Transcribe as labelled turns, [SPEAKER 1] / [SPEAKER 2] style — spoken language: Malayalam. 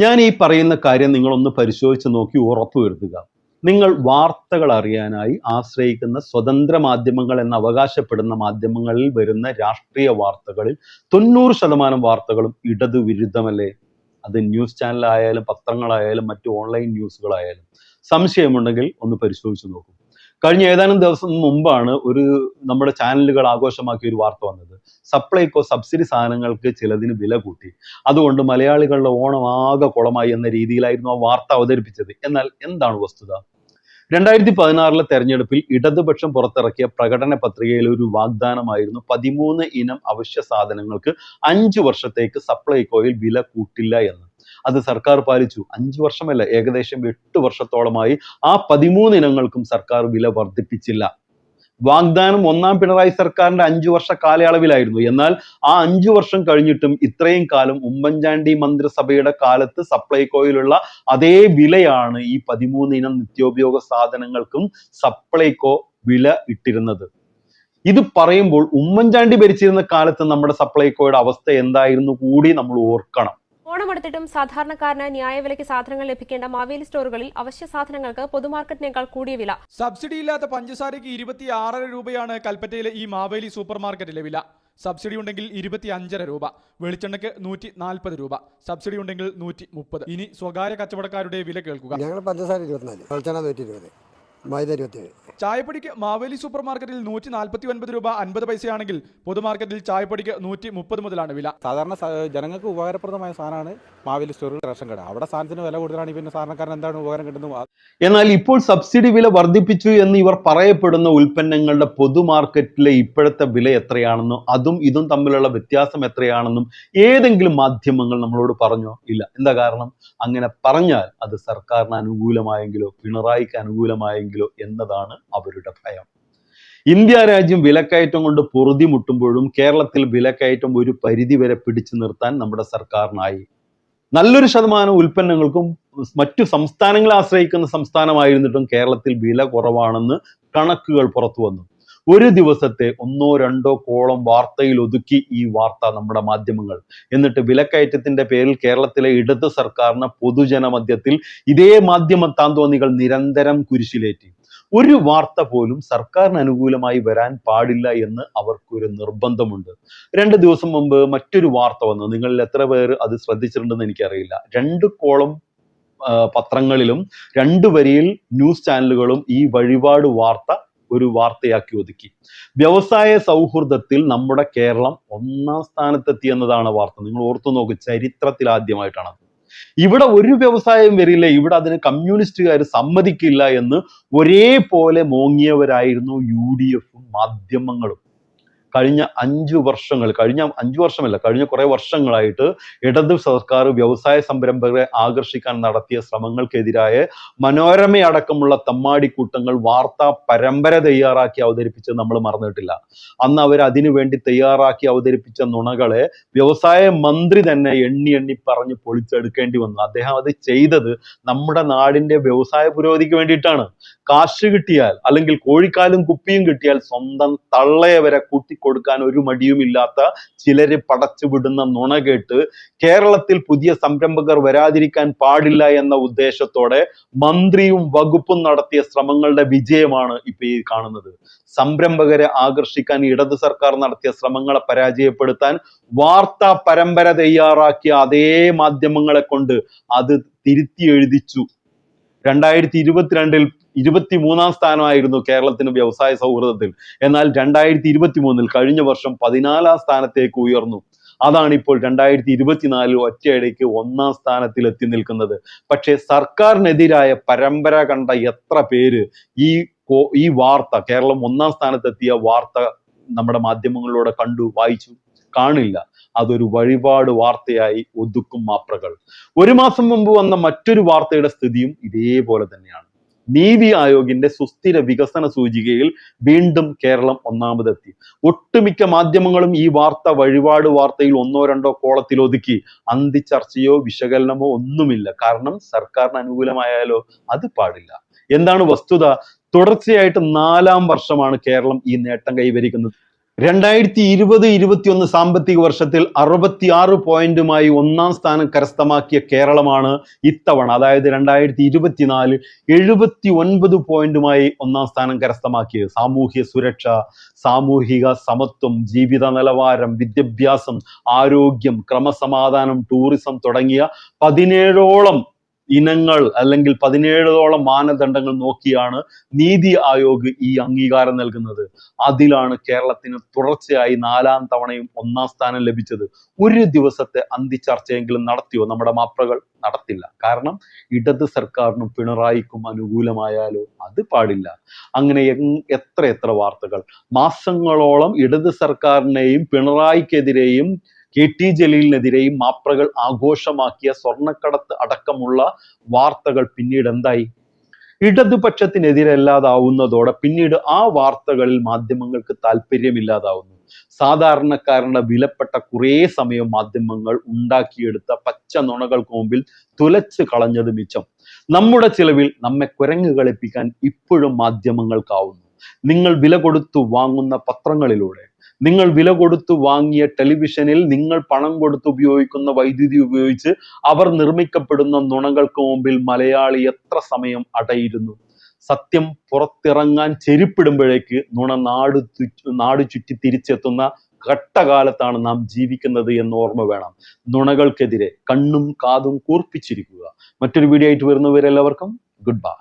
[SPEAKER 1] ഞാൻ ഈ പറയുന്ന കാര്യം നിങ്ങളൊന്ന് പരിശോധിച്ച് നോക്കി ഉറപ്പുവരുത്തുക നിങ്ങൾ വാർത്തകൾ അറിയാനായി ആശ്രയിക്കുന്ന സ്വതന്ത്ര മാധ്യമങ്ങൾ എന്ന് അവകാശപ്പെടുന്ന മാധ്യമങ്ങളിൽ വരുന്ന രാഷ്ട്രീയ വാർത്തകളിൽ തൊണ്ണൂറ് ശതമാനം വാർത്തകളും ഇടതുവിരുദ്ധമല്ലേ അത് ന്യൂസ് ചാനലായാലും പത്രങ്ങളായാലും മറ്റു ഓൺലൈൻ ന്യൂസുകളായാലും. സംശയമുണ്ടെങ്കിൽ ഒന്ന് പരിശോധിച്ച് നോക്കൂ. കഴിഞ്ഞ ഏതാനും ദിവസം മുമ്പാണ് ഒരു നമ്മുടെ ചാനലുകൾ ആഘോഷമാക്കിയ ഒരു വാർത്ത വന്നത്. സപ്ലൈകോ സബ്സിഡി സാധനങ്ങൾക്ക് ചിലതിന് വില കൂട്ടി. അതുകൊണ്ട് മലയാളികളുടെ ഓണം ആകെ കുളമായി എന്ന രീതിയിലായിരുന്നു ആ വാർത്ത അവതരിപ്പിച്ചത്. എന്നാൽ എന്താണ് വസ്തുത? രണ്ടായിരത്തി പതിനാറിലെ തെരഞ്ഞെടുപ്പിൽ ഇടതുപക്ഷം പുറത്തിറക്കിയ പ്രകടന പത്രികയിൽ ഒരു വാഗ്ദാനമായിരുന്നു പതിമൂന്ന് ഇനം അവശ്യ സാധനങ്ങൾക്ക് അഞ്ചു വർഷത്തേക്ക് സപ്ലൈകോയിൽ വില കൂട്ടില്ല എന്ന്. അത് സർക്കാർ പാലിച്ചു. അഞ്ചു വർഷമല്ല ഏകദേശം എട്ട് വർഷത്തോളമായി ആ പതിമൂന്ന് ഇനങ്ങൾക്കും സർക്കാർ വില വർദ്ധിപ്പിച്ചില്ല. വാഗ്ദാനം ഒന്നാം പിണറായി സർക്കാരിന്റെ അഞ്ചു വർഷ കാലയളവിലായിരുന്നു. എന്നാൽ ആ അഞ്ചു വർഷം കഴിഞ്ഞിട്ടും ഇത്രയും കാലം ഉമ്മൻചാണ്ടി മന്ത്രിസഭയുടെ കാലത്ത് സപ്ലൈകോയിലുള്ള അതേ വിലയാണ് ഈ പതിമൂന്ന് ഇനം നിത്യോപയോഗ സാധനങ്ങൾക്കും സപ്ലൈകോ വില ഇട്ടിരുന്നത്. ഇത് പറയുമ്പോൾ ഉമ്മൻചാണ്ടി ഭരിച്ചിരുന്ന കാലത്ത് നമ്മുടെ സപ്ലൈകോയുടെ അവസ്ഥ എന്തായിരുന്നു കൂടി നമ്മൾ ഓർക്കണം.
[SPEAKER 2] ഓണമെടുത്തിട്ടും സാധാരണക്കാരന് ന്യായവിലയ്ക്ക് സാധനങ്ങൾ ലഭിക്കേണ്ട മാവേലി സ്റ്റോറുകളിൽ അവശ്യ സാധനങ്ങൾക്ക് പൊതുമാർക്കറ്റിനേക്കാൾ കൂടിയ വില.
[SPEAKER 3] സബ്സിഡിയില്ലാത്ത പഞ്ചസാരയ്ക്ക് ഇരുപത്തി ആറര രൂപയാണ് കൽപ്പറ്റയിലെ ഈ മാവേലി സൂപ്പർ മാർക്കറ്റിലെ വില. സബ്സിഡി ഉണ്ടെങ്കിൽ ഇരുപത്തി അഞ്ചര രൂപ. വെളിച്ചെണ്ണയ്ക്ക് നൂറ്റി നാൽപ്പത് രൂപ. സബ്സിഡി ഉണ്ടെങ്കിൽ നൂറ്റി മുപ്പത് ഇനി സ്വകാര്യ കച്ചവടക്കാരുടെ വില കേൾക്കുക.
[SPEAKER 4] ഞങ്ങൾ പഞ്ചസാര ഇരുപത്തിനാല് വെളിച്ചെണ്ണ നൂറ്റി ഇരുപത്
[SPEAKER 3] ചായപ്പൊടിക്ക് മാവേലി സൂപ്പർ മാർക്കറ്റിൽ നൂറ്റി നാൽപ്പത്തി ഒൻപത് രൂപ അൻപത് പൈസയാണെങ്കിൽ പൊതുമാർക്കറ്റിൽ ചായപ്പൊടിക്ക് നൂറ്റി മുപ്പത് മുതലാണ് വില.
[SPEAKER 5] സാധാരണ ജനങ്ങൾക്ക് ഉപകാരപ്രദമായ സാധനമാണ് മാവേലി സ്റ്റോറിൽ റേഷൻ കട. അവിടെ സാധനത്തിന് വില കൂടുതലാണ്. പിന്നെ സാധാരണക്കാരൻ എന്താണ് ഉപകാരം കിട്ടുന്നത്?
[SPEAKER 1] എന്നാൽ ഇപ്പോൾ സബ്സിഡി വില വർദ്ധിപ്പിച്ചു എന്ന് ഇവർ പറയപ്പെടുന്ന ഉൽപ്പന്നങ്ങളുടെ പൊതുമാർക്കറ്റിലെ ഇപ്പോഴത്തെ വില എത്രയാണെന്നും അതും ഇതും തമ്മിലുള്ള വ്യത്യാസം എത്രയാണെന്നും ഏതെങ്കിലും മാധ്യമങ്ങൾ നമ്മളോട് പറഞ്ഞോ? ഇല്ല. എന്താ കാരണം? അങ്ങനെ പറഞ്ഞാൽ അത് സർക്കാരിന് അനുകൂലമായെങ്കിലോ പിണറായിക്ക് അനുകൂലമായെങ്കിലോ എന്നതാണ് അവരുടെ ഭയം. ഇന്ത്യ രാജ്യം വിലക്കയറ്റം കൊണ്ട് പൊറുതിമുട്ടുമ്പോഴും കേരളത്തിൽ വിലക്കയറ്റം ഒരു പരിധി വരെ പിടിച്ചു നിർത്താൻ നമ്മുടെ സർക്കാരിനായി. നല്ലൊരു ശതമാനം ഉൽപ്പന്നങ്ങൾക്കും മറ്റു സംസ്ഥാനങ്ങളെ ആശ്രയിക്കുന്ന സംസ്ഥാനമായിരുന്നിട്ടും കേരളത്തിൽ വില കുറവാണെന്ന് കണക്കുകൾ പുറത്തു വന്നു ഒരു ദിവസത്തെ ഒന്നോ രണ്ടോ കോളം വാർത്തയിൽ ഒതുക്കി ഈ വാർത്ത നമ്മുടെ മാധ്യമങ്ങൾ. എന്നിട്ട് വിലക്കയറ്റത്തിന്റെ പേരിൽ കേരളത്തിലെ ഇടത് സർക്കാരിന് പൊതുജന മധ്യത്തിൽ ഇതേ മാധ്യമ താന്തോന്നികൾ നിരന്തരം കുരിശിലേറ്റി. ഒരു വാർത്ത പോലും സർക്കാരിന് അനുകൂലമായി വരാൻ പാടില്ല എന്ന് അവർക്കൊരു നിർബന്ധമുണ്ട്. രണ്ട് ദിവസം മുമ്പ് മറ്റൊരു വാർത്ത വന്നു. നിങ്ങളിൽ എത്ര പേർ അത് ശ്രദ്ധിച്ചിട്ടുണ്ടെന്ന് എനിക്കറിയില്ല. രണ്ട് കോളം പത്രങ്ങളിലും രണ്ട് വരിയിൽ ന്യൂസ് ചാനലുകളും ഈ വഴിപാട് വാർത്ത ഒരു വാർത്തയാക്കി ഒതുക്കി. വ്യവസായ സൗഹൃദത്തിൽ നമ്മുടെ കേരളം ഒന്നാം സ്ഥാനത്തെത്തി എന്നതാണ് വാർത്ത. നിങ്ങൾ ഓർത്തു നോക്ക് ചരിത്രത്തിൽ ആദ്യമായിട്ടാണ് ഇവിടെ ഒരു വ്യവസായം വരില്ല ഇവിടെ അതിന് കമ്മ്യൂണിസ്റ്റുകാർ സമ്മതിക്കില്ല എന്ന് ഒരേപോലെ മോങ്ങിയവരായിരുന്നു യു ഡി എഫും മാധ്യമങ്ങളും. കഴിഞ്ഞ അഞ്ചു വർഷങ്ങൾ കഴിഞ്ഞ അഞ്ചു വർഷമല്ല കഴിഞ്ഞ കുറേ വർഷങ്ങളായിട്ട് ഇടത് സർക്കാർ വ്യവസായ സംരംഭകരെ ആകർഷിക്കാൻ നടത്തിയ ശ്രമങ്ങൾക്കെതിരായ മനോരമയടക്കമുള്ള തമ്മാടിക്കൂട്ടങ്ങൾ വാർത്താ പരമ്പര തയ്യാറാക്കി അവതരിപ്പിച്ചത് നമ്മൾ മറന്നിട്ടില്ല. അന്ന് അവർ അതിനു വേണ്ടി തയ്യാറാക്കി അവതരിപ്പിച്ച നുണകളെ വ്യവസായ മന്ത്രി തന്നെ എണ്ണി എണ്ണി പറഞ്ഞ് പൊളിച്ചെടുക്കേണ്ടി വന്നു. അദ്ദേഹം അത് ചെയ്തത് നമ്മുടെ നാടിന്റെ വ്യവസായ പുരോഗതിക്ക് വേണ്ടിയിട്ടാണ്. കാശ് കിട്ടിയാൽ അല്ലെങ്കിൽ കോഴിക്കാലും കുപ്പിയും കിട്ടിയാൽ സ്വന്തം തള്ളയെ വരെ കൂട്ടിക്കൊടുക്കാൻ ഒരു മടിയുമില്ലാത്ത ചിലര് പടച്ചു വിടുന്ന നുണ കേട്ട് കേരളത്തിൽ പുതിയ സംരംഭകർ വരാതിരിക്കാൻ പാടില്ല എന്ന ഉദ്ദേശത്തോടെ മന്ത്രിയും വകുപ്പും നടത്തിയ ശ്രമങ്ങളുടെ വിജയമാണ് ഇപ്പൊ ഈ കാണുന്നത്. സംരംഭകരെ ആകർഷിക്കാൻ ഇടത് സർക്കാർ നടത്തിയ ശ്രമങ്ങളെ പരാജയപ്പെടുത്താൻ വാർത്താ പരമ്പര തയ്യാറാക്കിയ അതേ മാധ്യമങ്ങളെ കൊണ്ട് അത് തിരുത്തി എഴുതിച്ചു. രണ്ടായിരത്തി ഇരുപത്തിരണ്ടിൽ ഇരുപത്തി മൂന്നാം സ്ഥാനമായിരുന്നു കേരളത്തിന് വ്യവസായ സൗഹൃദത്തിൽ. എന്നാൽ രണ്ടായിരത്തി ഇരുപത്തി മൂന്നിൽ കഴിഞ്ഞ വർഷം പതിനാലാം സ്ഥാനത്തേക്ക് ഉയർന്നു. അതാണ് ഇപ്പോൾ രണ്ടായിരത്തി ഇരുപത്തിനാലിൽ ഒറ്റയടിക്ക് ഒന്നാം സ്ഥാനത്തിൽ എത്തി നിൽക്കുന്നത്. പക്ഷേ സർക്കാരിനെതിരായ പരമ്പര കണ്ട എത്ര പേര് ഈ ഈ വാർത്ത കേരളം ഒന്നാം സ്ഥാനത്തെത്തിയ വാർത്ത നമ്മുടെ മാധ്യമങ്ങളിലൂടെ കണ്ടു വായിച്ചു കാണില്ല. അതൊരു വഴിപാട് വാർത്തയായി ഒതുക്കും മാപ്രകൾ. ഒരു മാസം മുമ്പ് വന്ന മറ്റൊരു വാർത്തയുടെ സ്ഥിതിയും ഇതേപോലെ തന്നെയാണ്. നീതി ആയോഗിന്റെ സുസ്ഥിര വികസന സൂചികയിൽ വീണ്ടും കേരളം ഒന്നാമതെത്തി. ഒട്ടുമിക്ക മാധ്യമങ്ങളും ഈ വാർത്ത വഴിപാട് വാർത്തയിൽ ഒന്നോ രണ്ടോ കോളത്തിൽ ഒതുക്കി. അന്തി ചർച്ചയോ വിശകലനമോ ഒന്നുമില്ല. കാരണം സർക്കാരിന് അനുകൂലമായാലോ അത് പാടില്ല. എന്താണ് വസ്തുത? തുടർച്ചയായിട്ട് നാലാം വർഷമാണ് കേരളം ഈ നേട്ടം കൈവരിക്കുന്നത്. രണ്ടായിരത്തി ഇരുപത് ഇരുപത്തിയൊന്ന് സാമ്പത്തിക വർഷത്തിൽ അറുപത്തിയാറ് പോയിന്റുമായി ഒന്നാം സ്ഥാനം കരസ്ഥമാക്കിയ കേരളമാണ് ഇത്തവണ. അതായത് രണ്ടായിരത്തി ഇരുപത്തിനാല് എഴുപത്തി ഒൻപത് പോയിന്റുമായി ഒന്നാം സ്ഥാനം കരസ്ഥമാക്കിയത്. സാമൂഹ്യ സുരക്ഷ സാമൂഹിക സമത്വം ജീവിത നിലവാരം വിദ്യാഭ്യാസം ആരോഗ്യം ക്രമസമാധാനം ടൂറിസം തുടങ്ങിയ പതിനേഴോളം ഇനങ്ങൾ അല്ലെങ്കിൽ പതിനേഴോളം മാനദണ്ഡങ്ങൾ നോക്കിയാണ് നീതി ആയോഗ് ഈ അംഗീകാരം നൽകുന്നത്. അതിലാണ് കേരളത്തിന് തുടർച്ചയായി നാലാം തവണയും ഒന്നാം സ്ഥാനം ലഭിച്ചത്. ഒരു ദിവസത്തെ അന്തിച്ചർച്ചയെങ്കിലും നടത്തിയോ? നമ്മുടെ മാപ്രകൾ നടത്തില്ല. കാരണം ഇടത് സർക്കാരിനും പിണറായിക്കും അനുകൂലമായാലോ? അത് പാടില്ല. അങ്ങനെ എത്ര എത്ര വാർത്തകൾ. മാസങ്ങളോളം ഇടത് സർക്കാരിനെയും പിണറായിക്കെതിരെയും കെ ടി ജലീലിനെതിരെയും മാപ്രകൾ ആഘോഷമാക്കിയ സ്വർണക്കടത്ത് അടക്കമുള്ള വാർത്തകൾ പിന്നീട് എന്തായി? ഇടതുപക്ഷത്തിനെതിരല്ലാതാവുന്നതോടെ പിന്നീട് ആ വാർത്തകളിൽ മാധ്യമങ്ങൾക്ക് താല്പര്യമില്ലാതാവുന്നു. സാധാരണക്കാരന്റെ വിലപ്പെട്ട കുറേ സമയം മാധ്യമങ്ങൾ ഉണ്ടാക്കിയെടുത്ത പച്ച നുണകൾക്ക് മുമ്പിൽ തുലച്ച് കളഞ്ഞത് മിച്ചം. നമ്മുടെ ചിലവിൽ നമ്മെ കുരങ്ങ് കളിപ്പിക്കാൻ ഇപ്പോഴും മാധ്യമങ്ങൾക്കാവുന്നു. നിങ്ങൾ വില കൊടുത്തു വാങ്ങുന്ന പത്രങ്ങളിലൂടെ നിങ്ങൾ വില കൊടുത്തു വാങ്ങിയ ടെലിവിഷനിൽ നിങ്ങൾ പണം കൊടുത്ത് ഉപയോഗിക്കുന്ന വൈദ്യുതി ഉപയോഗിച്ച് അവർ നിർമ്മിക്കപ്പെടുന്ന നുണകൾക്ക് മുമ്പിൽ മലയാളി എത്ര സമയം അടയിരുന്നു? സത്യം പുറത്തിറങ്ങാൻ ചെരുപ്പിടുമ്പോഴേക്ക് നുണ നാട് നാട് ചുറ്റി തിരിച്ചെത്തുന്ന ഘട്ടകാലത്താണ് നാം ജീവിക്കുന്നത് എന്ന് ഓർമ്മ വേണം. നുണകൾക്കെതിരെ കണ്ണും കാതും കൂർപ്പിച്ചിരിക്കുക. മറ്റൊരു വീഡിയോ ആയിട്ട് വരുന്നവരെല്ലാവർക്കും ഗുഡ് ബൈ